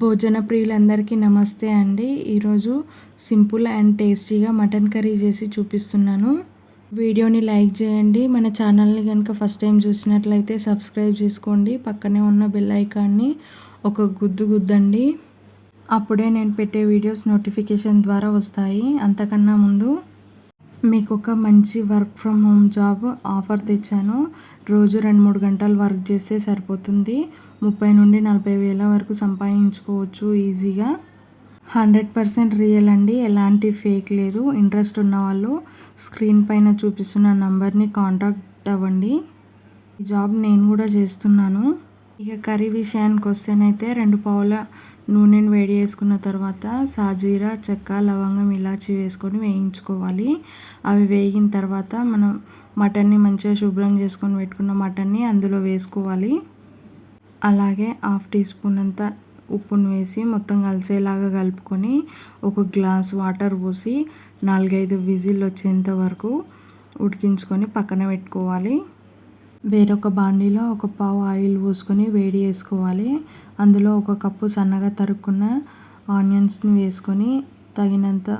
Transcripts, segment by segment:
భోజన ప్రియులందరికీ నమస్తే అండి. ఈరోజు సింపుల్ అండ్ టేస్టీగా మటన్ కర్రీ చేసి చూపిస్తున్నాను. వీడియోని లైక్ చేయండి. మన ఛానల్ని కనుక ఫస్ట్ టైం చూసినట్లయితే సబ్స్క్రైబ్ చేసుకోండి. పక్కనే ఉన్న బెల్ ఐకాన్ని ఒక గుద్దు గుద్దండి. అప్పుడే నేను పెట్టే వీడియోస్ నోటిఫికేషన్ ద్వారా వస్తాయి. అంతకన్నా ముందు మీకు ఒక మంచి work from home job offer తెచ్చాను. రోజు రెండు మూడు గంటలు వర్క్ చేస్తే సరిపోతుంది. ముప్పై నుండి నలభై వేల వరకు సంపాదించుకోవచ్చు ఈజీగా. హండ్రెడ్ పర్సెంట్ రియల్ అండి ఎలాంటి ఫేక్ లేదు. ఇంట్రెస్ట్ ఉన్న వాళ్ళు స్క్రీన్ పైన చూపిస్తున్న నంబర్ని కాంటాక్ట్ అవ్వండి. ఈ జాబ్ నేను కూడా చేస్తున్నాను. ఇక కర్రీ విషయానికి వస్తేనైతే రెండు పావుల నూనెను వేడి చేసుకున్న తర్వాత సాజీరా చెక్క లవంగం ఇలాచి వేసుకొని వేయించుకోవాలి. అవి వేగిన తర్వాత మనం మటన్ని మంచిగా శుభ్రం చేసుకొని పెట్టుకున్న మటన్ని అందులో వేసుకోవాలి. అలాగే హాఫ్ టీ స్పూన్ అంత ఉప్పును వేసి మొత్తం కలిసేలాగా కలుపుకొని ఒక గ్లాస్ వాటర్ పోసి నాలుగైదు విజిల్ వచ్చేంత వరకు ఉడికించుకొని పక్కన పెట్టుకోవాలి. వేరొక బాండీలో ఒక పావు ఆయిల్ పోసుకొని వేడి చేసుకోవాలి. అందులో ఒక కప్పు సన్నగా తరుక్కున్న ఆనియన్స్ని వేసుకొని తగినంత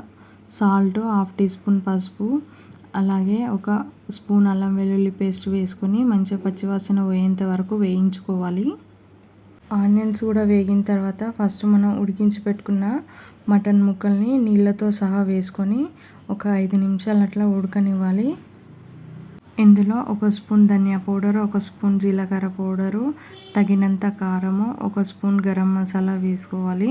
సాల్ట్ హాఫ్ టీ స్పూన్ పసుపు అలాగే ఒక స్పూన్ అల్లం వెల్లుల్లి పేస్ట్ వేసుకొని మంచిగా పచ్చివాసన పోయేంత వరకు వేయించుకోవాలి. ఆనియన్స్ కూడా వేగిన తర్వాత ఫస్ట్ మనం ఉడికించి పెట్టుకున్న మటన్ ముక్కల్ని నీళ్ళతో సహా వేసుకొని ఒక ఐదు నిమిషాలు అట్లా ఉడకనివ్వాలి. ఇందులో ఒక స్పూన్ ధనియా పౌడర్ ఒక స్పూన్ జీలకర్ర పౌడరు తగినంత కారము ఒక స్పూన్ గరం మసాలా వేసుకోవాలి.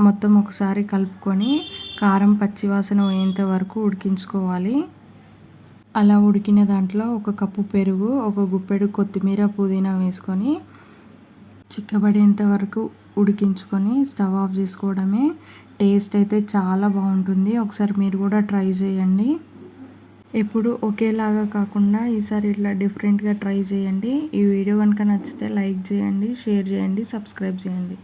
మొత్తం ఒకసారి కలుపుకొని కారం పచ్చివాసన పోయేంత వరకు ఉడికించుకోవాలి. అలా ఉడికిన దాంట్లో ఒక కప్పు పెరుగు ఒక గుప్పెడు కొత్తిమీర పుదీనా వేసుకొని చిక్కబడేంత వరకు ఉడికించుకొని స్టవ్ ఆఫ్ చేసుకోవడమే. టేస్ట్ అయితే చాలా బాగుంటుంది. ఒకసారి మీరు కూడా ట్రై చేయండి. ఎప్పుడు ఒకేలాగా కాకుండా ఈసారి ఇట్లా డిఫరెంట్గా ట్రై చేయండి. ఈ వీడియో కనుక నచ్చితే లైక్ చేయండి షేర్ చేయండి సబ్స్క్రైబ్ చేయండి.